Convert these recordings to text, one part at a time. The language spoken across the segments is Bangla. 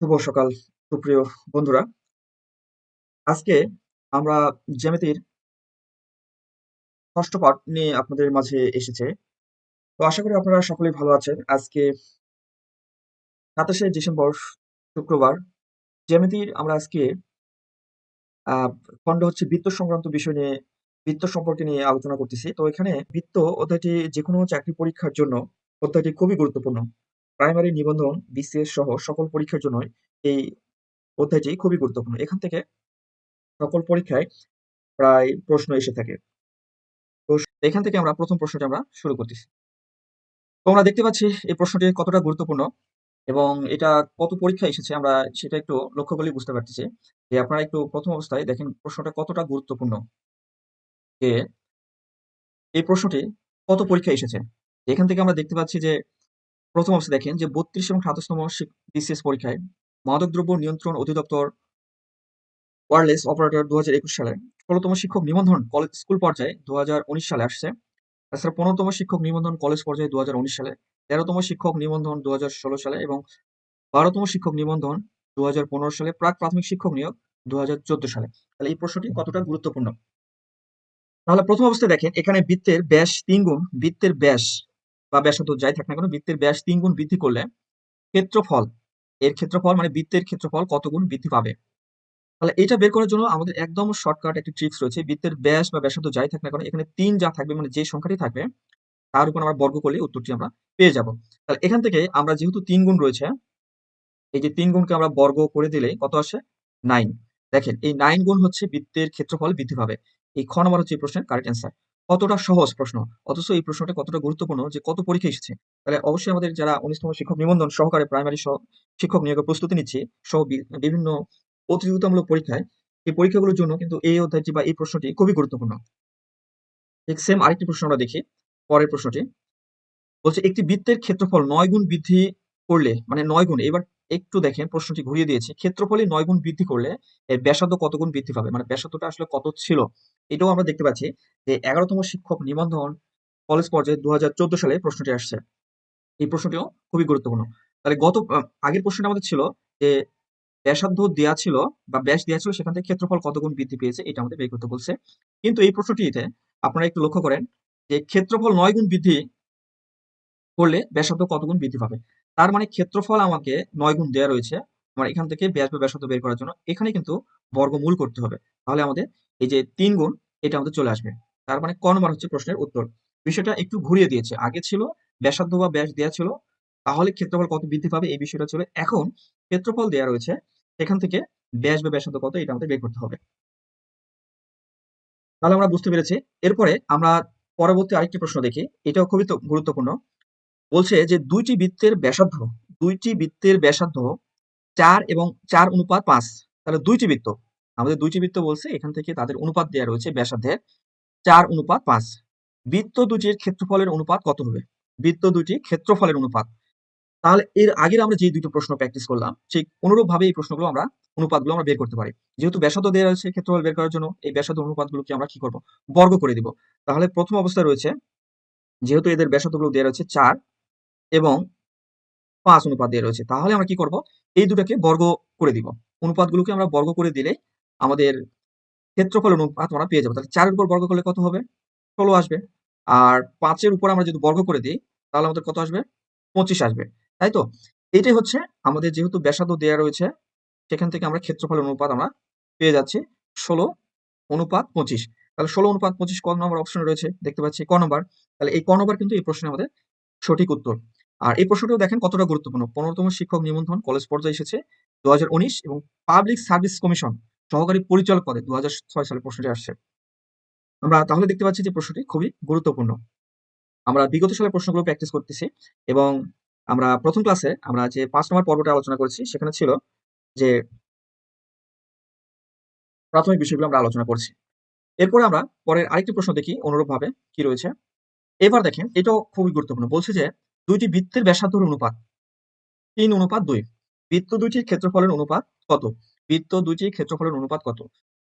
শুভ সকাল, সুপ্রিয় বন্ধুরা। আজকে আমরা জ্যামিতির ষষ্ঠ পাঠ নিয়ে আপনাদের মাঝে এসেছে। তো আশা করি আপনারা সকলেই ভালো আছেন। আজকে সাতাশে ডিসেম্বর শুক্রবার, জ্যামিতির আমরা আজকে খণ্ড হচ্ছে বৃত্ত সংক্রান্ত বিষয় নিয়ে, বৃত্ত সম্পর্কে নিয়ে আলোচনা করতেছি। তো এখানে বৃত্ত অধ্যায়টি যে কোনো চাকরি পরীক্ষার জন্য অধ্যায়টি খুবই গুরুত্বপূর্ণ। প্রাইমারি নিবন্ধন বিসিএস সহ সকল পরীক্ষার জন্য এই অধ্যায়টি খুবই গুরুত্বপূর্ণ। এখান থেকে সকল পরীক্ষায় প্রায় প্রশ্ন এসে থাকে। তো এখান থেকে আমরা প্রথম প্রশ্নটি আমরা শুরু করতেছি। তো আমরা দেখতে পাচ্ছি এই প্রশ্নটি কতটা গুরুত্বপূর্ণ এবং এটা কত পরীক্ষা এসেছে আমরা সেটা একটু লক্ষ্য করলেই বুঝতে পারতেছি যে আপনারা একটু প্রথম অবস্থায় দেখেন প্রশ্নটা কতটা গুরুত্বপূর্ণ। যে এই প্রশ্নটি কত পরীক্ষা এসেছে। এখান থেকে আমরা দেখতে পাচ্ছি যে প্রথম অবস্থা দেখেন যে বত্রিশ এবং সাতাশতম বিসিএস পরীক্ষায় মাদকদ্রব্য নিয়ন্ত্রণ অধিদপ্তর ওয়ারলেস অপারেটর দু হাজার একুশ সালে। ষোলোতম শিক্ষক নিবন্ধন কলেজ স্কুল পর্যায়ে দুহাজার উনিশ সালে আসছে। তাছাড়া পনেরোতম শিক্ষক নিবন্ধন কলেজ পর্যায়ে দু হাজার উনিশ সালে, তেরোতম শিক্ষক নিবন্ধন দু হাজার ষোলো সালে এবং বারোতম শিক্ষক নিবন্ধন দু হাজার পনেরো সালে প্রাক প্রাথমিক শিক্ষক নিয়োগ দু হাজার চোদ্দ সালে। তাহলে এই প্রশ্নটি কতটা গুরুত্বপূর্ণ? তাহলে প্রথম অবস্থায় দেখেন এখানে বৃত্তের ব্যাস তিন গুণ বৃত্তের ব্যাস বা ব্যাসার্ধ যাই থাক না কেন, বৃত্তের ব্যাস তিন গুণ বৃদ্ধি করলে ক্ষেত্রফল, এর ক্ষেত্রফল মানে বৃত্তের ক্ষেত্রফল কত গুণ বৃদ্ধি পাবে? তাহলে এটা বের করার জন্য আমাদের একদম শর্টকাট একটি ট্রিক্স রয়েছে, বৃত্তের ব্যাস বা ব্যাসার্ধ যাই থাক না কেন, এখানে তিন যা থাকবে মানে যে সংখ্যাটি থাকবে, তার উপর আমরা বর্গ করলে উত্তরটি আমরা পেয়ে যাব। তাহলে এখান থেকে আমরা যেহেতু তিন গুণ রয়েছে, এই যে তিন গুণকে আমরা বর্গ করে দিলে কত আসে? নাইন দেখেন, এই নাইন গুণ হচ্ছে বৃত্তের ক্ষেত্রফল বৃদ্ধি পাবে। এই খ নম্বর হচ্ছে প্রশ্নের কারেক্ট অ্যান্সার কতটা সহজ প্রশ্ন? অথচ এই প্রশ্নটা কতটা গুরুত্বপূর্ণ যে কত পরীক্ষা এসেছে? তাহলে অবশ্যই আমাদের যারা উনিশতম শিক্ষক নিবন্ধন সহকারে প্রাইমারি শিক্ষক নিয়োগের প্রস্তুতি নিচ্ছে, সহ বিভিন্ন প্রতিযোগিতামূলক পরীক্ষায়, এই পরীক্ষাগুলোর জন্য কিন্তু এই অধ্যায়টি বা এই প্রশ্নটি খুবই গুরুত্বপূর্ণ। ঠিক সেম আরেকটি প্রশ্ন আমরা দেখি, পরের প্রশ্নটি। বলছে, একটি বৃত্তের ক্ষেত্রফল নয় গুণ বৃদ্ধি করলে মানে নয় গুণ, এবার একটু দেখেন, প্রশ্নটি ঘুরিয়ে দিয়েছে। ক্ষেত্রফলে নয় গুণ বৃদ্ধি করলে এর ব্যাসার্ধ কত গুণ বৃদ্ধি পাবে? মানে ব্যাসার্ধটা আসলে কত ছিল? এটাও আমরা দেখতে পাচ্ছি যে এগারোতম শিক্ষক নিবন্ধন কলেজ পর্যায়ে দুহাজার চোদ্দ সালে প্রশ্নটি আসছে। এই প্রশ্নটিও খুবই গুরুত্বপূর্ণ। তাহলে গত আগের প্রশ্নটা আমাদের ছিল যে ব্যাসার্ধ দেওয়া ছিল বা ব্যাস দেওয়া ছিল সেখান থেকে ক্ষেত্রফল কত গুণ বৃদ্ধি পেয়েছে এটা আমাদের বের করতে বলছে। কিন্তু এই প্রশ্নটিতে আপনারা একটু লক্ষ্য করেন যে ক্ষেত্রফল নয় গুণ বৃদ্ধি করলে ব্যাসার্ধ কত গুণ বৃদ্ধি পাবে? তার মানে ক্ষেত্রফল আমাকে নয় গুণ দেওয়া রয়েছে আমার এখান থেকে ব্যাস বা ব্যাসার্ধ বের করার জন্য। এখানে কিন্তু বর্গমূল করতে হবে। তাহলে আমাদের এই যে তিন গুণ, এটা আমাদের চলে আসবে। তার মানে ক নম্বর হচ্ছে প্রশ্নের উত্তর। বিষয়টা একটু ঘুরিয়ে দিয়েছে। আগে ছিল ব্যাসার্ধ বা ব্যাস দেওয়া ছিল, তাহলে ক্ষেত্রফল কত বৃদ্ধি পাবে এই বিষয়টা ছিল। এখন ক্ষেত্রফল দেওয়া রয়েছে এখান থেকে ব্যাস বা ব্যাসার্ধ কত, এটা আমাদের বের করতে হবে। তাহলে আমরা বুঝতে পেরেছি। এরপরে আমরা পরবর্তী আরেকটি প্রশ্ন দেখি। এটাও খুবই গুরুত্বপূর্ণ। বলছে যে দুইটি বৃত্তের ব্যাসার্ধ, দুইটি বৃত্তের ব্যাসার্ধ চার এবং চার অনুপাত পাঁচ। তাহলে দুইটি বৃত্ত, আমাদের দুইটি বৃত্ত বলছে, এখান থেকে তাদের অনুপাত দেওয়া রয়েছে ব্যাসার্ধের চার অনুপাত পাঁচ। বৃত্ত দুটির ক্ষেত্রফলের অনুপাত কত হবে? বৃত্ত দুটি ক্ষেত্রফলের অনুপাত। তাহলে এর আগের আমরা যে দুটো প্রশ্ন প্র্যাকটিস করলাম, ঠিক অনুরূপ ভাবে এই প্রশ্নগুলো আমরা, অনুপাতগুলো আমরা বের করতে পারি। যেহেতু ব্যাসার্ধ দেওয়া রয়েছে ক্ষেত্রফল বের করার জন্য, এই ব্যাসার্ধ অনুপাতগুলোকে আমরা কি করব? বর্গ করে দিব। তাহলে প্রথম অবস্থায় রয়েছে, যেহেতু এদের ব্যাসার্ধগুলো দেওয়া রয়েছে চার এবং পাঁচ অনুপাত দিয়ে রয়েছে। তাহলে আমরা কি করব? এই দুটাকে বর্গ করে দিব। অনুপাতগুলোকে আমরা বর্গ করে দিলে আমাদের ক্ষেত্রফল অনুপাত আমরা পেয়ে যাব। তাহলে চারের উপর বর্গ করলে কত হবে? ষোলো আসবে। আর পাঁচের উপর আমরা যদি বর্গ করে দিই, তাহলে আমাদের কত আসবে? পঁচিশ আসবে। তাই তো? এটাই হচ্ছে আমাদের যেহেতু ব্যাসার্ধ দেওয়া রয়েছে, সেখান থেকে আমরা ক্ষেত্রফল অনুপাত আমরা পেয়ে যাচ্ছি ষোলো অনুপাত পঁচিশ। তাহলে ষোলো অনুপাত পঁচিশ ক নম্বর অপশন রয়েছে, দেখতে পাচ্ছি ক নম্বর। তাহলে এই ক নম্বর কিন্তু এই প্রশ্নে আমাদের সঠিক উত্তর। আর এই প্রশ্নটিও দেখেন কতটা গুরুত্বপূর্ণ। পনেরোতম শিক্ষক নিবন্ধন কলেজ পর্যায়ে এসেছে দু হাজার উনিশ এবং পাবলিক সার্ভিস কমিশন সহকারী পরিচালক পদে দু হাজার ছয় সালে প্রশ্নটি আসছে। আমরা তাহলে দেখতে পাচ্ছি যে প্রশ্নটি খুবই গুরুত্বপূর্ণ। আমরা বিগত সালের প্রশ্নগুলো প্র্যাকটিস করতেছি এবং আমরা প্রথম ক্লাসে আমরা যে পাঁচ নম্বর পর্বটা আলোচনা করেছি সেখানে ছিল যে প্রাথমিক বিষয়গুলো আমরা আলোচনা করছি। এরপরে আমরা পরের আরেকটি প্রশ্ন দেখি অনুরূপভাবে কি রয়েছে। এবার দেখেন এটাও খুবই গুরুত্বপূর্ণ। বলছে যে দুইটি বৃত্তের ব্যাসার্ধর অনুপাত। তিন অনুপাত দুই। বৃত্ত দুইটির ক্ষেত্রফলের অনুপাত কত? বৃত্ত দুইটির ক্ষেত্রফলের অনুপাত কত?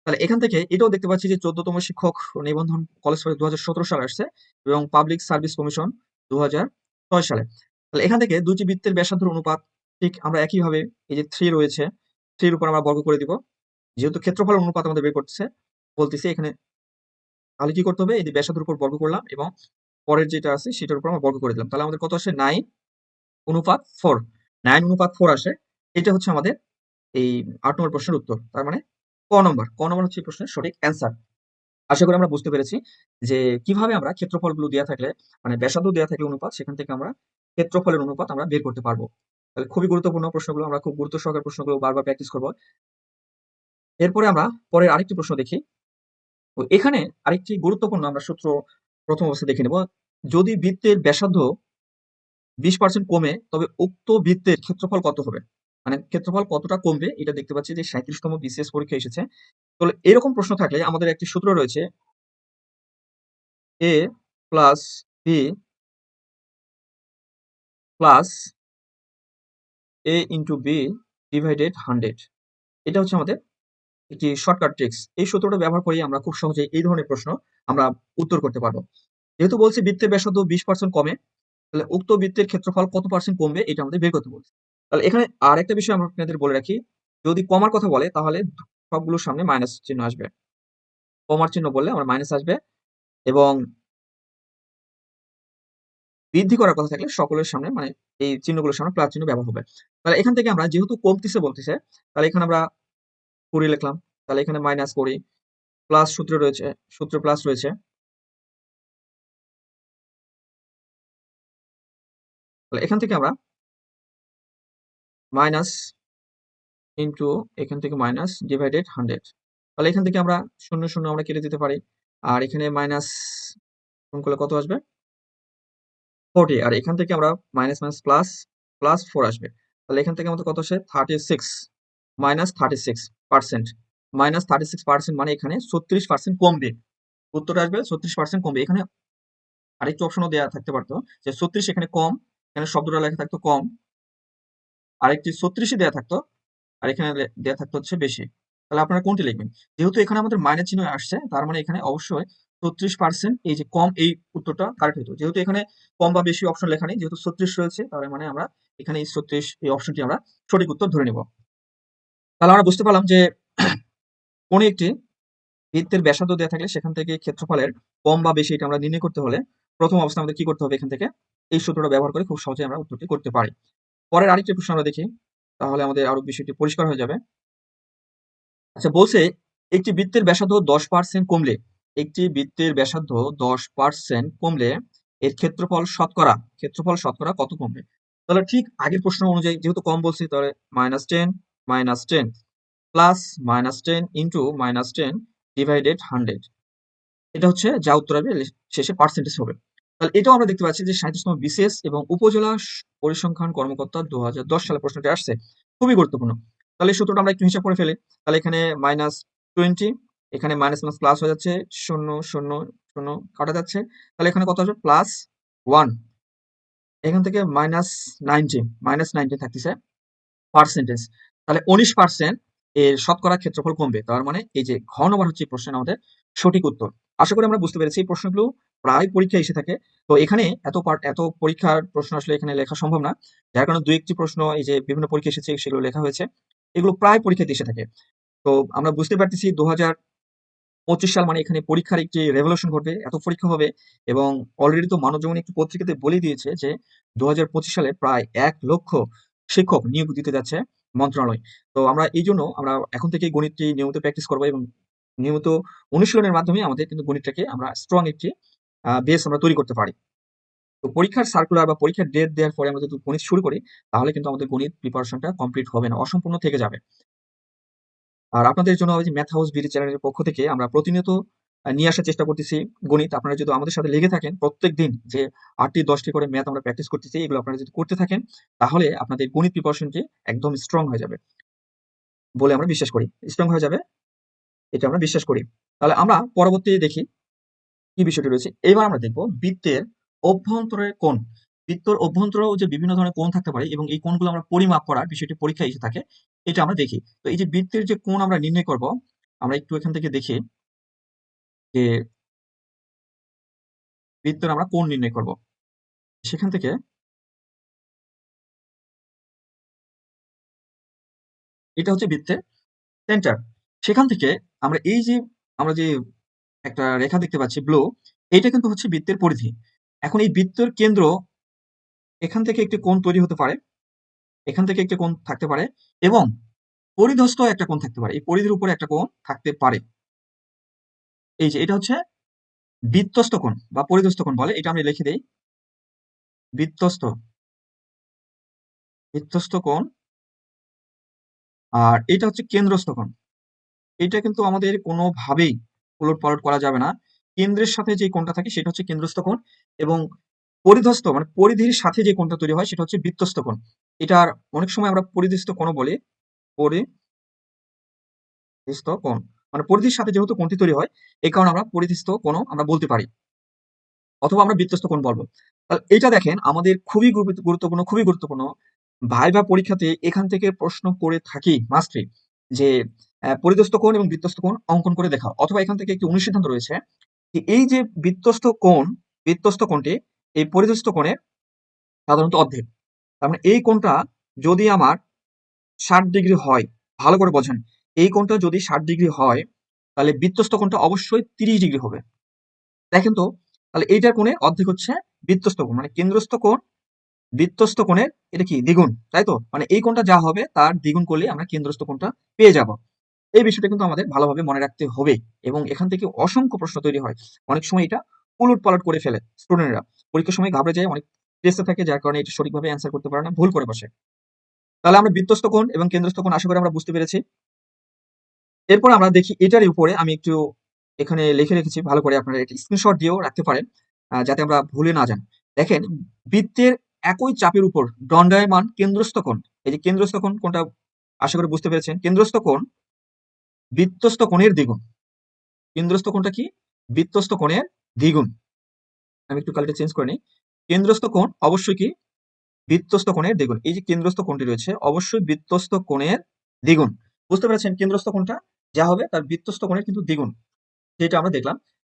তাহলে এখান থেকে এটাও দেখতে পাচ্ছি যে চোদ্দতম শিক্ষক নিবন্ধন কলেজ দু হাজার সালে আসছে এবং পাবলিক সার্ভিস কমিশন দুই হাজার ছয় সালে। তাহলে এখান থেকে দুইটি বৃত্তের ব্যাসার্ধর অনুপাত ঠিক আমরা একইভাবে এই যে থ্রি রয়েছে থ্রির উপর আমরা বর্গ করে দিব। যেহেতু ক্ষেত্রফল অনুপাত আমাদের বের করতেছে বলতেছি এখানে তাহলে কি করতে হবে? এই ব্যাসার্ধের উপর বর্গ করলাম এবং পরের যেটা আছে, সেটার উপর আমরা বর্গ করে দিলাম। তাহলে আমাদের কত আসে? নাইন অনুপাত ফোর নাইন অনুপাত ফোর আসে। এটা হচ্ছে আমাদের এই আট নম্বর প্রশ্নের উত্তর। তার মানে ক নম্বর। ক নম্বর হচ্ছে প্রশ্নের সঠিক অ্যান্সার আশা করি আমরা বুঝতে পেরেছি যে কীভাবে আমরা ক্ষেত্রফলগুলো দেওয়া থাকলে মানে ব্যাসার্ধ দেওয়া থাকলে অনুপাত, সেখান থেকে আমরা ক্ষেত্রফলের অনুপাত আমরা বের করতে পারব। তাহলে খুবই গুরুত্বপূর্ণ প্রশ্নগুলো, আমরা খুব গুরুত্ব সহকারে প্রশ্নগুলো বারবার প্র্যাকটিস করব। এরপরে আমরা পরের আরেকটি প্রশ্ন দেখি। এখানে আরেকটি গুরুত্বপূর্ণ আমরা সূত্র প্রথম অবস্থা দেখে নেব। যদি বৃত্তের ব্যাসার্ধ বিশ পার্সেন্ট কমে, তবে উক্ত বৃত্তের ক্ষেত্রফল কত হবে? মানে ক্ষেত্রফল কতটা কমবে? এটা দেখতে পাচ্ছি যে সাঁত্রিশতম বিসিএস পরীক্ষা এসেছে। তো এরকম প্রশ্ন থাকলে আমাদের একটি সূত্র রয়েছে A plus B plus A into B divided hundred এটা হচ্ছে আমাদের একটি শর্টকাট ট্রিক্স এই সূত্রটা ব্যবহার করে আমরা খুব সহজে এই ধরনের প্রশ্ন আমরা উত্তর করতে পারব। যেহেতু বলছি বৃত্তের ব্যাসার্ধ বিশ পার্সেন্ট কমে, তাহলে উক্ত বৃত্তের ক্ষেত্রফল কত পার্সেন্ট কমবে এটা আমাদের বের করতে বলছে। তাহলে এখানে আর একটা বিষয় আমরা আপনাদের বলে রাখি, যদি কমার কথা বলে তাহলে সবগুলোর সামনে মাইনাস চিহ্ন আসবে। কমার চিহ্ন বললে আমার মাইনাস আসবে এবং বৃদ্ধি করার কথা থাকলে সকলের সামনে মানে এই চিহ্নগুলোর সামনে প্লাস চিহ্ন ব্যবহার হবে। তাহলে এখান থেকে আমরা যেহেতু কমতেছে বলতেছে, তাহলে এখানে আমরা কুড়ি লিখলাম। তাহলে এখানে মাইনাস করি। প্লাস সূত্র রয়েছে, সূত্র প্লাস রয়েছে। তাহলে এখান থেকে আমরা মাইনাস ইন্টু এখান থেকে মাইনাস ডিভাইডেড হান্ড্রেড তাহলে এখান থেকে আমরা শূন্য শূন্য আমরা কেটে দিতে পারি। আর এখানে মাইনাস করলে কত আসবে? ফোরটি আর এখান থেকে আমরা minus minus plus plus four আসবে। তাহলে এখান থেকে আমাদের কত আসে? Thirty six minus thirty six percent minus thirty six percent মানে এখানে ছত্রিশ পার্সেন্ট কমবে। উত্তরটা আসবে ছত্রিশ পার্সেন্ট কমবে। এখানে আরেকটু অপশনও দেওয়া থাকতে পারতো যে ছত্রিশ এখানে কম, এখানে শব্দটা লেখা থাকতো কম। আরেকটি ছত্রিশই দেওয়া থাকতো, আর এখানে দেওয়া থাকতো হচ্ছে বেশি। তাহলে আপনারা কোনটি লিখবেন? যেহেতু এখানে আমাদের মাইনাস চিহ্ন আসছে, তার মানে এখানে অবশ্যই ছত্রিশ পার্সেন্ট এই যে কম, এই উত্তরটা কারেক্ট হতো যেহেতু এখানে কম বা বেশি অপশন লেখা নেই, যেহেতু ছত্রিশ রয়েছে, তাহলে মানে আমরা এখানে এই ছত্রিশ, এই অপশনটি আমরা সঠিক উত্তর ধরে নেব। তাহলে আমরা বুঝতে পারলাম যে কোন একটি বৃত্তের ব্যাসার্ধ দেওয়া থাকলে সেখান থেকে ক্ষেত্রফলের কম বা বেশি এটা আমরা নির্ণয় করতে হলে প্রথম অবস্থা আমাদের কি করতে হবে এখান থেকে? এই সূত্রটা ব্যবহার করে খুব সহজে আমরা উত্তরটি করতে পারি। পরের আরেকটি প্রশ্ন আমরা দেখি, তাহলে আমাদের আরও বিষয়টি পরিষ্কার হয়ে যাবে। আচ্ছা বলছে একটি বৃত্তের ব্যাসার্ধ দশ পার্সেন্ট কমলে, একটি বৃত্তের ব্যাসার্ধ দশ পার্সেন্ট কমলে এর ক্ষেত্রফল শতকরা ক্ষেত্রফল শতকরা কত কমবে? তাহলে ঠিক আগের প্রশ্ন অনুযায়ী, যেহেতু কম বলছি, তাহলে minus ten minus ten plus minus ten into minus ten divided hundred এটা হচ্ছে যা উত্তর হবে শেষে পার্সেন্টেজ হবে। তাহলে এটাও আমরা দেখতে পাচ্ছি যে সাঁত্রিশতম বিশেষ এবং উপজেলা পরিসংখ্যান কর্মকর্তা দু সালে প্রশ্নটি আসছে। খুবই গুরুত্বপূর্ণ। তাহলে সূত্রটা আমরা একটু হিসাব করে ফেলি। তাহলে এখানে মাইনাস টোয়েন্টি এখানে মাইনাস মাইনাস প্লাস হয়ে যাচ্ছে, শূন্য শূন্য শূন্য কাটা যাচ্ছে। তাহলে এখানে কত আসবে? প্লাস ওয়ান এখান থেকে মাইনাস নাইনটি মাইনাস নাইনটি থাকতেছে পার্সেন্টেজ তাহলে উনিশ পার্সেন্ট এর শতকরা ক্ষেত্রফল কমবে। তার মানে এই যে ঘ নম্বর হচ্ছে প্রশ্নের আমাদের সঠিক উত্তর। আশা করি আমরা বুঝতে পেরেছি এই প্রশ্নগুলো প্রায় পরীক্ষা এসে থাকে। তো এখানে এত পার্ট এত পরীক্ষার প্রশ্ন আসলে এখানে লেখা সম্ভব না। যার কারণে দু একটি প্রশ্ন এই যে বিভিন্ন পরীক্ষা এসেছে সেগুলো লেখা হয়েছে। এগুলো প্রায় পরীক্ষাতে এসে থাকে। তো আমরা বুঝতে পারতেছি দু পঁচিশ সাল মানে এখানে পরীক্ষার একটি রেভলিউশন ঘটবে, এত পরীক্ষা হবে এবং অলরেডি তো মানব জীবন একটি পত্রিকাতে বলে দিয়েছে যে দু হাজার পঁচিশ সালে প্রায় এক লক্ষ শিক্ষক নিয়োগ দিতে যাচ্ছে। মন্ত্রণালয়। তো আমরা এই জন্য আমরা এখন থেকে গণিতটি নিয়মিত প্র্যাকটিস করব এবং নিয়মিত অনুশীলনের মাধ্যমে আমাদের কিন্তু গণিতটাকে আমরা স্ট্রং একটি বেস আমরা তৈরি করতে পারি। তো পরীক্ষার সার্কুলার বা পরীক্ষার ডেট দেওয়ার পরে আমরা যদি গণিত শুরু করি, তাহলে কিন্তু আমাদের গণিত প্রিপারেশনটা কমপ্লিট হবে না, অসম্পূর্ণ থেকে যাবে। আর আপনাদের জন্য যে ম্যাথ হাউস বিডি চ্যানেলের পক্ষ থেকে আমরা প্রতিনিয়ত নিয়ে আসার চেষ্টা করতেছি। গণিত, আপনারা যদি আমাদের সাথে লেগে থাকেন প্রত্যেক দিন যে আটটি, দশটি করে ম্যাথ আমরা প্র্যাকটিস করতেছি, এগুলো আপনারা যদি করতে থাকেন, তাহলে আপনাদের গণিত প্রিপারেশনটি একদম স্ট্রং হয়ে যাবে বলে আমরা বিশ্বাস করি। স্ট্রং হয়ে যাবে, এটা আমরা বিশ্বাস করি। তাহলে আমরা পরবর্তী দেখি কি বিষয়টি রয়েছে। এবার আমরা দেখব বৃত্তের অভ্যন্তরের কোণ। বৃত্তর অভ্যন্তরেও যে বিভিন্ন ধরনের কোণ থাকতে পারে এবং এই কোণগুলো আমরা পরিমাপ করার বিষয়টি পরীক্ষায় এসে থাকে, এটা আমরা দেখি। তো এই যে বৃত্তের যে কোণ আমরা নির্ণয় করব, আমরা একটু এখান থেকে দেখি। যে বৃত্তের আমরা কোণ নির্ণয় করব। সেখান থেকে এটা হচ্ছে বৃত্তের সেন্টার সেখান থেকে আমরা এই যে, আমরা যে একটা রেখা দেখতে পাচ্ছি ব্লু এইটা কিন্তু হচ্ছে বৃত্তের পরিধি। এখন এই বৃত্তের কেন্দ্র এখান থেকে একটি কোণ তৈরি হতে পারে, এখান থেকে একটি কোণ থাকতে পারে এবং পরিধস্ত একটা কোণ থাকতে পারে। এই পরিধির উপরে একটা কোণ থাকতে পারে। এই যে, এটা হচ্ছে বৃত্তস্থ কোণ বা পরিধস্থ কোণ বলে, এটা আমি লিখে দেই। বৃত্তস্থ বৃত্তস্থ কোণ। আর এটা হচ্ছে কেন্দ্রস্থ কোণ। এটা কিন্তু আমাদের কোনোভাবেই উলট পালট করা যাবে না। কেন্দ্রের সাথে যে কোণটা থাকে, সেটা হচ্ছে কেন্দ্রস্থ কোণ এবং পরিধস্থ মানে পরিধির সাথে যে কোণটা তৈরি হয়, সেটা হচ্ছে বৃত্তস্থ কোণ। এটার অনেক সময় আমরা পরিধিস্থ কোণও বলি। পরিধিস্থ কোণ। মানে পরিধির সাথে যেহেতু কোণটি তৈরি হয়, এই কারণে আমরা পরিধিস্থ কোণও আমরা বলতে পারি। অথবা আমরা বৃত্তস্থ কোণ বলব। তাহলে এটা দেখেন, আমাদের খুবই গুরুত্ব- গুরুত্বপূর্ণ, খুবই গুরুত্বপূর্ণ ভাইবা পরীক্ষাতে এখান থেকে প্রশ্ন করে থাকি মাস্টে যে পরিধস্থ কোণ এবং বৃত্তস্থ কোণ অঙ্কন করে দেখাও। অথবা এখান থেকে একটি অনুসিদ্ধান্ত রয়েছে যে, এই যে বৃত্তস্থ কোণ, বৃত্তস্থ কোণটি, এই পরিধস্থ কোণের সাধারণত অর্ধেক। তার মানে এই কোণটা যদি আমার ষাট ডিগ্রি হয়, ভালো করে বোঝেন এই কোণটা যদি ষাট ডিগ্রি হয়, তাহলে বৃত্তস্থ কোণটা অবশ্যই তিরিশ ডিগ্রি হবে। দেখেন তো, তাহলে এইটার কোণে অর্ধেক হচ্ছে বৃত্তস্থ কোণ মানে কেন্দ্রস্থ কোণ বৃত্তস্থ কোণের এটা কি? দ্বিগুণ, তাই তো? মানে এই কোণটা যা হবে তার দ্বিগুণ করলে আমরা কেন্দ্রস্থ কোণটা পেয়ে যাব। এই বিষয়টা কিন্তু আমাদের ভালোভাবে মনে রাখতে হবে এবং এখান থেকে অসংখ্য প্রশ্ন তৈরি হয়। অনেক সময় এটা উলট পালট করে ফেলে স্টুডেন্টরা পরীক্ষার সময় ঘাবড়ে যায়, অনেক টেস্টে থাকে, যার কারণে এটা সঠিকভাবে অ্যান্সার করতে পারে না, ভুল করে বসে। তাহলে আমরা বৃত্তস্থ কোণ এবং কেন্দ্রস্থ কোণ, আশা করি আমরা বুঝতে পেরেছি। এরপর আমরা দেখি এটার উপরে আমি একটু এখানে লিখে রেখেছি, ভালো করে আপনারা এটা স্ক্রিনশট দিয়েও রাখতে পারেন যাতে আমরা ভুলে না যান। দেখেন, বৃত্তের একই চাপের উপর দণ্ডায়মান কেন্দ্রস্থ কোণ, এই যে কেন্দ্রস্থ কোণ কোনটা আশা করি বুঝতে পেরেছেন, কেন্দ্রস্থ কোণ বৃত্তস্থ কোণের দ্বিগুণ। কেন্দ্রস্থ কোণটা কি? বৃত্তস্থ কোণের দ্বিগুণ। আমি একটু কালিটা চেঞ্জ করে নিই। কেন্দ্রস্থ কোণ অবশ্যই কি? বৃত্তস্থ কোণের দ্বিগুণ। এই যে কেন্দ্রস্থ কোণটি রয়েছে, অবশ্যই বৃত্তস্থ কোণের দ্বিগুণ। বুঝতে পেরেছেন কেন্দ্রস্থ কোণটা? যা হবে তার বৃত্তস্থ কোণের কিন্তু দ্বিগুণ। যেটা আমরা দেখলাম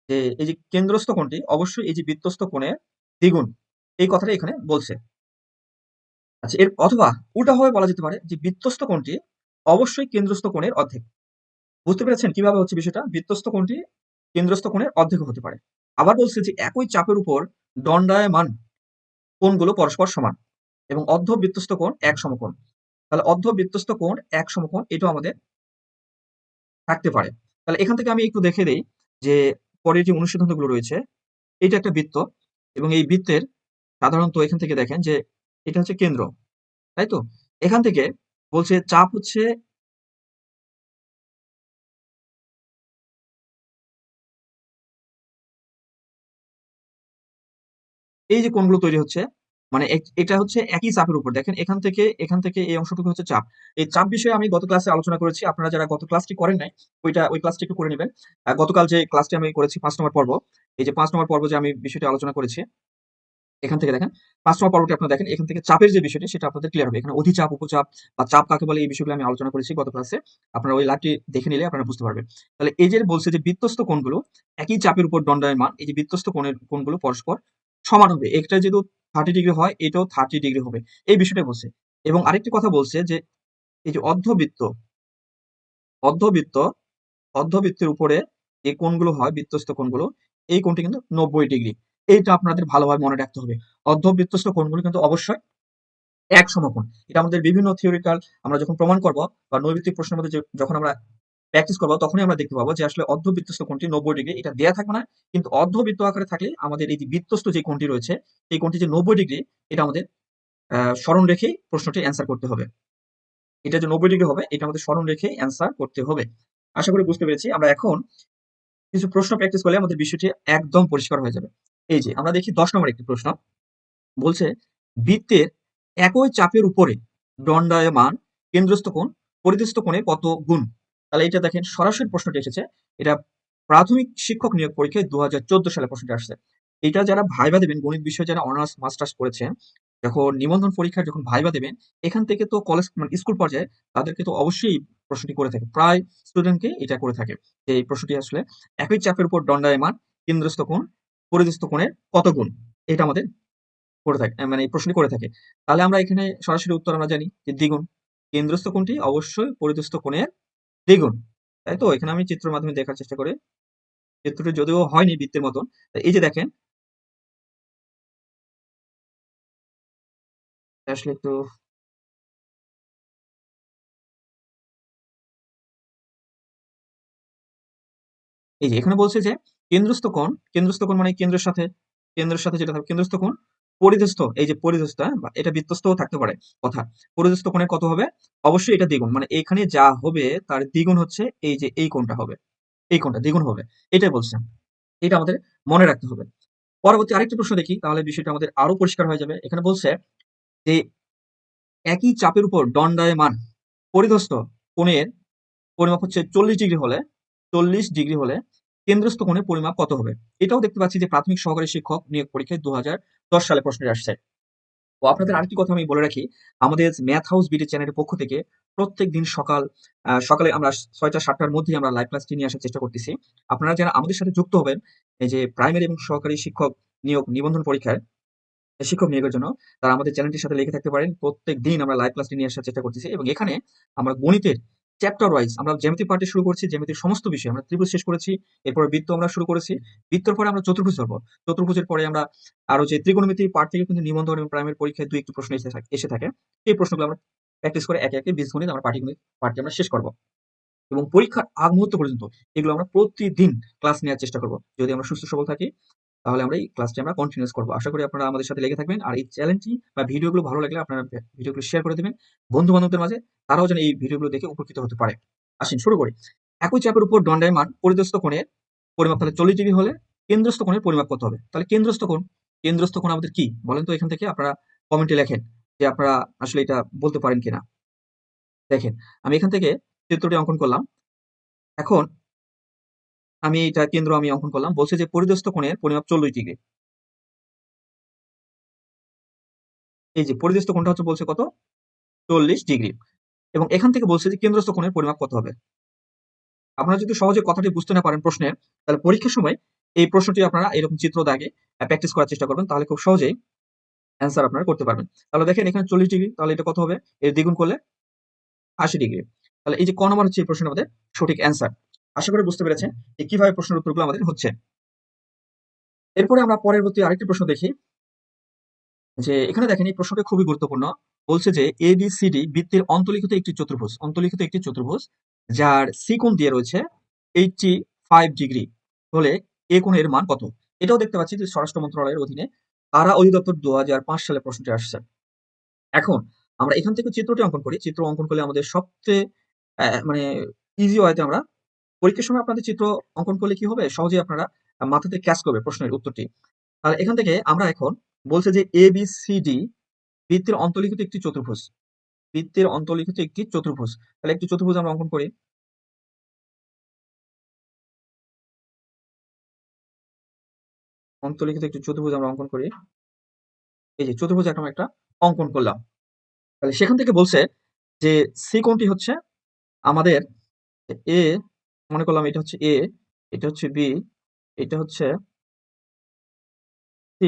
যে এই যে কেন্দ্রস্থ কোণটি অবশ্যই এই যে বৃত্তস্থ কোণের দ্বিগুণ। এই কথাটা এখানে বলছে। আচ্ছা এর অথবা উল্টাভাবে বলা যেতে পারে যে বৃত্তস্থ কোণটি অবশ্যই কেন্দ্রস্থ কোণের অর্ধেক। বুঝতে পেরেছেন কীভাবে হচ্ছে বিষয়টা? বৃত্তস্থ কোণটি কেন্দ্রস্থ কোণের অর্ধেক হতে পারে। আবার বলছে যে একই চাপের উপর দণ্ডায়মান কোণগুলো পরস্পর সমান এবং অর্ধ বৃত্তস্থ কোণ এক সমকোণ। তাহলে অর্ধ বৃত্তস্থ কোণ এক সমকোণ, এটাও আমাদের থাকতে পারে। তাহলে এখান থেকে আমি একটু দেখে দেই যে পরের যে অনুসিদ্ধান্তগুলো রয়েছে এটা একটা বৃত্ত এবং এই বৃত্তের সাধারণত এখান থেকে দেখেন যে এটা হচ্ছে কেন্দ্র, তাই তো? এখান থেকে বলছে চাপ হচ্ছে এই যে কোণগুলো তৈরি হচ্ছে মানে এটা হচ্ছে একই চাপের উপর। দেখেন, এখান থেকে এখান থেকে এই অংশটুকু হচ্ছে চাপ। এই চাপ বিষয়ে আমি গত ক্লাসে আলোচনা করেছি। আপনারা যারা গত ক্লাসটি করেন নাই, ওইটা, ওই ক্লাসটি একটু করে নেবেন। গতকাল যে ক্লাসটি আমি করেছি পাঁচ নম্বর পর্ব, এই যে পাঁচ নম্বর পর্ব যে আমি বিষয়টি আলোচনা করেছি, এখান থেকে দেখেন, পাঁচ নম্বর পর্বটি আপনারা দেখেন, এখান থেকে চাপের যে বিষয়টি, সেটা আপনাদের ক্লিয়ার হবে। এখানে অধিচাপ, উপচাপ বা চাপ কাকে বলে, এই বিষয়গুলো আমি আলোচনা করেছি গত ক্লাসে আপনারা ওই লাইভটি দেখে নিলে আপনারা বুঝতে পারবেন। তাহলে এই যে বলছে যে বৃত্তস্থ কোণগুলো, একই চাপের উপর দণ্ডায়মান, এই যে বৃত্তস্থ কোণের, কোণগুলো পরস্পর সমান হবে। একটা যেহেতু থার্টি ডিগ্রি হয়, এটাও থার্টি ডিগ্রি হবে। এই বিষয়টা বলছে। এবং আরেকটি কথা বলছে যে, এই যে অর্ধবৃত্ত অর্ধবৃত্ত, অর্ধবৃত্তের উপরে যে কোণগুলো হয়, বৃত্তস্থ কোণগুলো, এই কোণটি কিন্তু নব্বই ডিগ্রি এইটা আপনাদের ভালোভাবে মনে রাখতে হবে। অর্ধবৃত্তস্থ কোণগুলো কিন্তু অবশ্যই এক সমকোণ। এটা আমাদের বিভিন্ন থিওরিক্যাল আমরা যখন প্রমাণ করব বা নৈবিত্তিক প্রশ্নের মধ্যে যখন আমরা প্র্যাকটিস করব, তখনই আমরা দেখতে পাবো যে আসলে অর্ধবৃত্তস্থ কোণটি নব্বই ডিগ্রি এটা দেয়া থাকবে না। কিন্তু অর্ধবৃত্ত আকারে থাকলে আমাদের এই যে বৃত্তস্থ যে কোণটি রয়েছে, এই কোণটি যে নব্বই ডিগ্রি এটা আমাদের স্মরণ রেখেই প্রশ্নটি অ্যান্সার করতে হবে। এটা যে নব্বই ডিগ্রি হবে, এটা আমাদের স্মরণ রেখে অ্যান্সার করতে হবে। আশা করি বুঝতে পেরেছি। আমরা এখন কিছু প্রশ্ন প্র্যাকটিস করলে আমাদের বিষয়টি একদম পরিষ্কার হয়ে যাবে। এই যে, আমরা দেখি দশ নম্বর একটি প্রশ্ন। বলছে, বৃত্তের একই চাপের উপরে দণ্ডায়মান কেন্দ্রস্থ কোণ পরিদস্থ কোণের কত গুণ? তাহলে এটা দেখেন, সরাসরি প্রশ্নটি এসেছে, এটা প্রাথমিক শিক্ষক নিয়োগ পরীক্ষায় দু হাজার চোদ্দ সালে প্রশ্নটি আসছে। এটা যারা ভাইবা দেবেন, গণিত বিষয়ে যারা অনার্স, মাস্টার্স করেছেন যখন নিবন্ধন পরীক্ষার যখন ভাইবা দেবেন, এখান থেকে তো কলেজ মানে স্কুল পর্যায়ে তাদেরকে তো অবশ্যই প্রশ্নটি করে থাকে। প্রায় স্টুডেন্টকে এটা করে থাকে। যে এই প্রশ্নটি আসলে একই চাপের উপর দণ্ডায়মান, কেন্দ্রস্থ কোণ পরিদস্থ কোণের কত গুণ, এটা আমাদের করে থাকে মানে এই প্রশ্নটি করে থাকে। তাহলে আমরা এখানে সরাসরি উত্তর আমরা জানি যে দ্বিগুণ। কেন্দ্রস্থ কোণটি অবশ্যই পরিদস্থ কোণের দ্বিগুণ। তাই তো এখানে আমি চিত্রের মাধ্যমে দেখার চেষ্টা করি। চিত্রটি যদিও হয়নি বৃত্তের মতন এই যে দেখেন। আসলে একটু এই যে এখানে বলছে যে, কেন্দ্রস্থ কোণ কেন্দ্রস্থ কোণ মানে কেন্দ্রের সাথে কেন্দ্রের সাথে যেটা থাকবে, কেন্দ্রস্থ কোণ পরিধস্থ এই যে পরিধস্থ হ্যাঁ, এটা বৃত্তস্থও থাকতে পারে কথা। পরিধস্থ কোণের কত হবে? অবশ্যই এটা দ্বিগুণ মানে এখানে যা হবে তার দ্বিগুণ হচ্ছে এই যে এই কোণটা হবে এই কোণটা দ্বিগুণ হবে। এটাই বলছেন এটা আমাদের মনে রাখতে হবে। পরবর্তী আরেকটি প্রশ্ন দেখি তাহলে বিষয়টা আমাদের আরও পরিষ্কার হয়ে যাবে। এখানে বলছে যে একই চাপের উপর দণ্ডায়মান পরিধস্থ কোণের পরিমাপ হচ্ছে চল্লিশ ডিগ্রি হলে চল্লিশ ডিগ্রি হলে কেন্দ্রস্থ কোণের পরিমাপ কত হবে? এটাও দেখতে পাচ্ছি যে প্রাথমিক সহকারী শিক্ষক নিয়োগ পরীক্ষায় দু হাজার সালে প্রশ্নটি আসছে। ও আপনাদের আরেকটি কথা আমি বলে রাখি, আমাদের ম্যাথ হাউস বিডি চ্যানেলের পক্ষ থেকে প্রত্যেক দিন সকাল সকালে আমরা ছয়টা, সাতটার মধ্যে আমরা লাইভ ক্লাসটি নিয়ে আসার চেষ্টা করতেছি। আপনারা যারা আমাদের সাথে যুক্ত হবেন, এই যে প্রাইমারি এবং সহকারী শিক্ষক নিয়োগ নিবন্ধন পরীক্ষায়, শিক্ষক নিয়োগের জন্য, তারা আমাদের চ্যানেলটির সাথে লিখে থাকতে পারেন। প্রত্যেক দিন আমরা লাইভ ক্লাসটি নিয়ে আসার চেষ্টা করতেছি এবং এখানে আমরা গণিতের চ্যাপ্টার ওয়াইজ আমরা জ্যামিতি পার্টি শুরু করছি, জ্যামিতির সমস্ত বিষয়। আমরা ত্রিভুজ শেষ করেছি, এরপরে বৃত্ত আমরা শুরু করেছি। বৃত্তর পরে আমরা চতুর্ভুজ ধরবো। চতুর্ভুজের পরে আমরা আরও যে ত্রিকোণমিতি পার্ট থেকে কিন্তু নিবন্ধন এবং প্রাইমারি পরীক্ষায় দুই একটি প্রশ্ন এসে থাকে এসে থাকে। এই প্রশ্নগুলো আমরা প্র্যাকটিস করে একে একে বীজগণিত আমরা পাটিগণিত পার্টি আমরা শেষ করব। এবং পরীক্ষার আগ মুহূর্ত পর্যন্ত এগুলো আমরা প্রতিদিন ক্লাস নেওয়ার চেষ্টা করব। যদি আমরা সুস্থ সবল থাকি তাহলে আমরা এই ক্লাসটি আমরা কন্টিনিউস করব। আশা করি আপনারা আমাদের সাথে লেগে থাকবেন। আর এই চ্যানেলটি বা ভিডিওগুলো ভালো লাগলে আপনারা ভিডিওগুলো শেয়ার করে দেবেন বন্ধু বান্ধবদের মাঝে। তারাও যেন এই ভিডিওগুলো দেখে উপকৃত হতে পারে। আসেন, শুরু করি। একই চাপের উপর দণ্ডায়মান পরিদস্থ কোণের পরিমাপ তাহলে চল্লিশ ডিগ্রি হলে কেন্দ্রস্থ কোণের পরিমাপ করতে হবে? তাহলে কেন্দ্রস্থ কোণ কেন্দ্রস্থ কোণ আমাদের কি? বলেন তো এখান থেকে আপনারা কমেন্টে লেখেন যে আপনারা আসলে এটা বলতে পারেন কিনা। দেখেন, আমি এখান থেকে চিত্রটি অঙ্কন করলাম। এখন আমি এটা কেন্দ্র আমি অঙ্কন করলাম। বলছে যে পরিদস্থ কোণের পরিমাপ চল্লিশ ডিগ্রি। এই যে পরিদস্থ কোণটা হচ্ছে বলছে কত? চল্লিশ ডিগ্রি। এবং এখান থেকে বলছে যে কেন্দ্রস্থ কোণের পরিমাপ কত হবে? আপনারা যদি সহজে কথাটি বুঝতে না পারেন প্রশ্নের, তাহলে পরীক্ষার সময় এই প্রশ্নটি আপনারা এরকম চিত্র দাগে প্র্যাকটিস করার চেষ্টা করবেন, তাহলে খুব সহজেই অ্যান্সার আপনারা করতে পারবেন। তাহলে দেখেন এখানে চল্লিশ ডিগ্রি, তাহলে এটা কত হবে? এর দ্বিগুণ করলে আশি ডিগ্রি। তাহলে এই যে ক নম্বর হচ্ছে এই প্রশ্নের আমাদের সঠিক অ্যান্সার আশা করি বুঝতে পেরেছেন যে কীভাবে প্রশ্নের উত্তরগুলো আমাদের হচ্ছে। এরপরে আমরা পরবর্তী আরেকটি প্রশ্ন দেখি, যে এখানে দেখেন এই প্রশ্নটি খুবই গুরুত্বপূর্ণ। বলছে যে এ বি সি ডি বৃত্তের অন্তলিখিত একটি চতুর্ভুজ, অন্তলিখিত একটি চতুর্ভুজ, যার সি কোণ দিয়ে রয়েছে এইটটি ফাইভ ডিগ্রি হলে এ কোণের মান কত? এটাও দেখতে পাচ্ছি যে স্বরাষ্ট্র মন্ত্রণালয়ের অধীনে কারা অধিদপ্তর দু হাজার পাঁচ সালে প্রশ্নটি আসছে। এখন আমরা এখান থেকে চিত্রটি অঙ্কন করি। চিত্র অঙ্কন করলে আমাদের সবচেয়ে মানে ইজি ওয়েতে আমরা পরীক্ষার সময় আপনাদের চিত্র অঙ্কন করলে কি হবে? সহজেই আপনারা মাথাতে ক্যাচ করবে প্রশ্নের উত্তরটি। তাহলে এখান থেকে আমরা এখন বলছে যে এ বি সি ডি বৃত্তের অন্তর্লিখিত একটি চতুর্ভুজ। বৃত্তের অন্তর্লিখিত একটি চতুর্ভুজ। তাহলে একটি চতুর্ভুজ আমরা অঙ্কন করি। অন্তর্লিখিত একটি চতুর্ভুজ আমরা অঙ্কন করি। এই যে চতুর্ভুজ আমরা একটা অঙ্কন করলাম। তাহলে সেখান থেকে বলছে যে সি কোণটি হচ্ছে? আমাদের এ মনে করলাম এটা হচ্ছে এ এটা হচ্ছে বি এটা হচ্ছে সি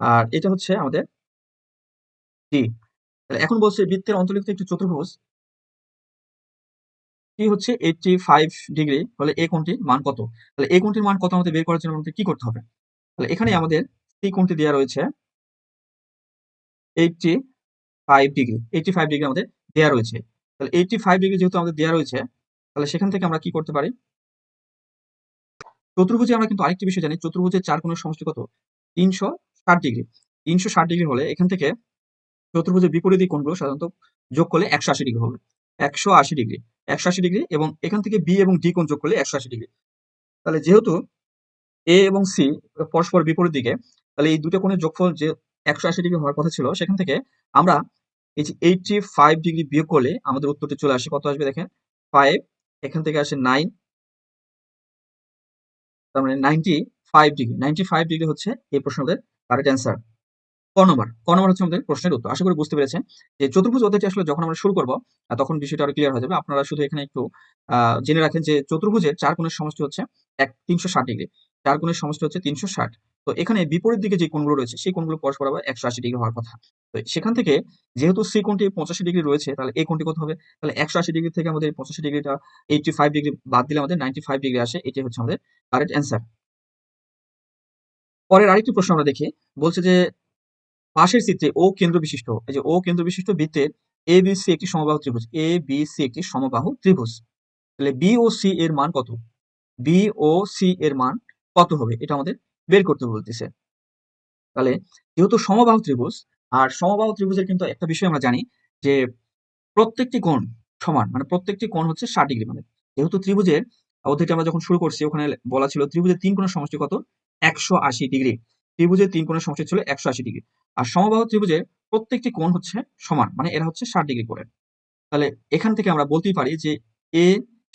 আর এটা হচ্ছে আমাদের ডি এখন বলছে বৃত্তের অন্তর্লিখিত একটি চতুর্ভুজ কি হচ্ছে এইটটি ফাইভ ডিগ্রি হলে এ কোণটির মান কত? তাহলে এ কোণটির মান কত আমাদের বের করার জন্য আমাদের কি করতে হবে? তাহলে এখানে আমাদের সি কোণটি দেওয়া রয়েছে? Eighty five degree eighty five degree আমাদের দেওয়া রয়েছে। তাহলে এইটটি ফাইভ ডিগ্রি যেহেতু আমাদের দেওয়া রয়েছে তাহলে সেখান থেকে আমরা কি করতে পারি? চতুর্ভুজে আমরা কিন্তু আরেকটি বিষয় জানি। চতুর্ভুজের চার কোণের সমষ্টি কত? তিনশো ষাট ডিগ্রি। তিনশো ষাট ডিগ্রি হলে এখান থেকে চতুর্ভুজের বিপরীত কোণগুলো সাধারণত যোগ করলে একশো আশি ডিগ্রি হবে। একশো আশি ডিগ্রি। একশো আশি ডিগ্রি এবং এখান থেকে বি এবং ডি কোণ যোগ করলে একশো আশি ডিগ্রি। তাহলে যেহেতু এ এবং সি পরস্পর বিপরীত দিকে, তাহলে এই দুটো কোণের যোগফল যে একশো আশি ডিগ্রি হওয়ার কথা ছিল, সেখান থেকে আমরা এই যে এইটটি ফাইভ ডিগ্রি বিয়োগ করলে আমাদের উত্তরটি চলে আসে। কত আসবে দেখেন? ফাইভ এখান থেকে আসে নাইন তার মানে ninety five degree ninety five degree হচ্ছে এই প্রশ্নের কারেক্ট অ্যান্সার ক নম্বর হচ্ছে আমাদের প্রশ্নের উত্তর। আশা করি বুঝতে পেরেছেন। যে চতুর্ভুজ অধ্যায়টি আসলে যখন আমরা শুরু করব তখন বিষয়টা আরও ক্লিয়ার হয়ে যাবে। আপনারা শুধু এখানে একটু জেনে রাখেন যে চতুর্ভুজের চার কোণের সমষ্টি হচ্ছে এক তিনশো ষাট ডিগ্রি চার কোণের সমষ্টি হচ্ছে তিনশো ষাট। তো এখানে বিপরীত দিকে যে কোণগুলো রয়েছে, সেই কোণগুলো পরস্পর আবার একশো আশি ডিগ্রি হওয়ার কথা। তো সেখান থেকে যেহেতু সি কোণটি পঁচাশি ডিগ্রি রয়েছে, তাহলে এই কোণটি কত হবে? তাহলে একশো আশি ডিগ্রি থেকে আমাদের পঁচাশি ডিগ্রিটা এইটটি ফাইভ ডিগ্রি বাদ দিলে আমাদের নাইনটি ফাইভ ডিগ্রি আসে। এটি হচ্ছে আমাদের কারেক্ট অ্যান্সার। পরের আরেকটি প্রশ্ন আমরা দেখি। বলছে যে পাশের চিত্রে ও কেন্দ্র বিশিষ্ট এই যে ও কেন্দ্র বিশিষ্ট বৃত্তের এ, বি, সি একটি সমবাহু ত্রিভুজ, এ, বি, সি একটি সমবাহু ত্রিভুজ। তাহলে বি ও সি এর মান কত? বি ও সি এর মান কত হবে? এটা আমাদের বের করতে বলতেছে। তাহলে যেহেতু সমবাহু ত্রিভুজ, আর সমবাহু ত্রিভুজের কিন্তু একটা বিষয় আমরা জানি যে প্রত্যেকটি কোণ সমান মানে প্রত্যেকটি কোণ হচ্ছে ষাট ডিগ্রি মানে। যেহেতু ত্রিভুজের অধ্যায়টি আমরা যখন শুরু করছি, ওখানে বলা ছিল ত্রিভুজের তিন কোণের সমষ্টি কত? একশো আশি ডিগ্রি। ত্রিভুজের তিন কোণের সমষ্টি ছিল একশো আশি ডিগ্রি। আর সমবাহু ত্রিভুজের প্রত্যেকটি কোণ হচ্ছে সমান মানে এরা হচ্ছে ষাট ডিগ্রি করে। তাহলে এখান থেকে আমরা বলতেই পারি যে এ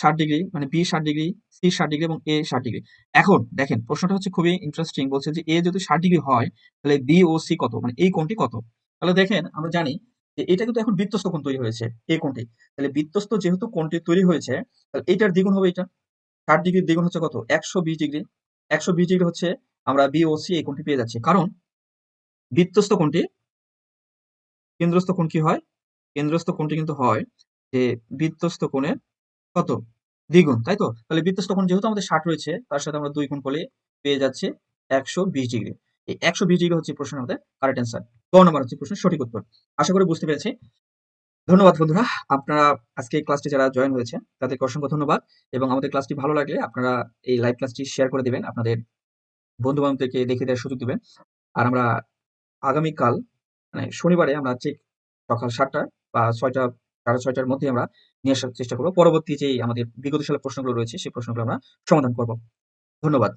ষাট ডিগ্রি মানে বি ষাট ডিগ্রি সি ষাট ডিগ্রি এবং এ ষাট ডিগ্রি। এখন দেখেন, প্রশ্নটা হচ্ছে খুবই ইন্টারেস্টিং বলছে যে এ যদি ষাট ডিগ্রি হয়, তাহলে বি ও সি কত? মানে এই কোণটি কত? তাহলে দেখেন, আমরা জানি যে এটা কিন্তু এখন বৃত্তস্থ কোণ তৈরি হয়েছে এই কোণটি। তাহলে বৃত্তস্থ যেহেতু কোণটি তৈরি হয়েছে, তাহলে এইটার দ্বিগুণ হবে এটা। ষাট ডিগ্রির দ্বিগুণ হচ্ছে কত? একশো বিশ ডিগ্রি। একশো বিশ ডিগ্রি হচ্ছে আমরা বি ও সি এই কোণটি পেয়ে যাচ্ছি। কারণ বৃত্তস্থ কোণটি, কেন্দ্রস্থ কোণ কি হয়? কেন্দ্রস্থ কোণটি কিন্তু হয় যে বৃত্তস্থ কোণের কত? দ্বিগুণ তাই তো তাহলে বৃত্তস্থ কোণ যেহেতু আমাদের ষাট রয়েছে, তার সাথে আমরা দুই গুণ করলে পেয়ে যাচ্ছে একশো বিশ ডিগ্রি। এই একশো বিশ ডিগ্রি হচ্ছে প্রশ্ন আমাদের কারেক্ট অ্যান্সার ক নম্বর হচ্ছে প্রশ্ন সঠিক উত্তর। আশা করি বুঝতে পেরেছি। ধন্যবাদ বন্ধুরা। আপনারা আজকে এই ক্লাসটি যারা জয়েন হয়েছে তাদেরকে অসংখ্য ধন্যবাদ এবং আমাদের ক্লাসটি ভালো লাগলে আপনারা এই লাইভ ক্লাসটি শেয়ার করে দেবেন, আপনাদের বন্ধু বান্ধবদেরকে দেখে দেওয়ার সুযোগ দেবেন। আর আমরা আগামীকাল মানে শনিবারে আমরা ঠিক সকাল সাতটা বা ছয়টা সাড়ে ছয়টার মধ্যে আমরা নিয়ে আসার চেষ্টা করব। পরবর্তী যে আমাদের বিগত সালের প্রশ্নগুলো রয়েছে, সেই প্রশ্নগুলো আমরা সমাধান করব। ধন্যবাদ।